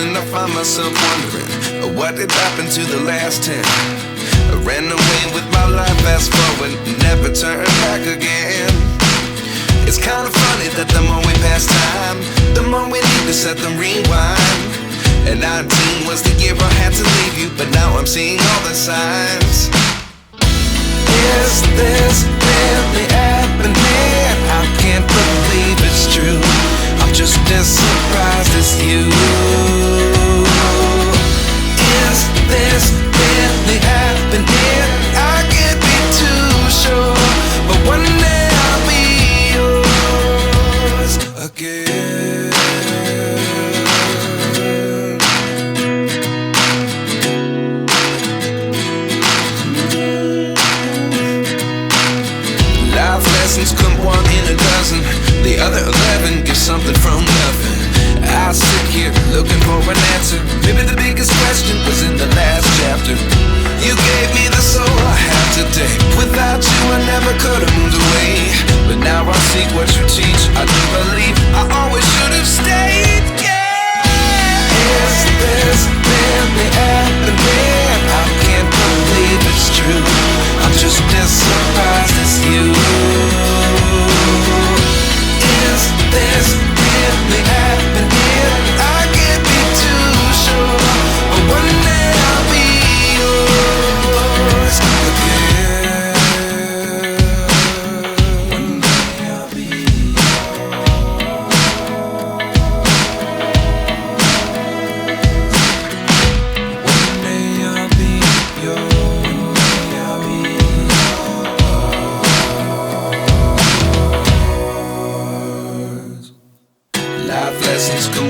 and I find myself wondering what did happen to the last ten. I ran away with my life, fast forward, never turn back again. It's kinda funny that the more we pass time, the more we need to set the rewind. And 19 was the year I had to leave you, but now I'm seeing all the signs. Is this really? Again. Life lessons come one in a dozen. The other eleven get something from nothing. I sit here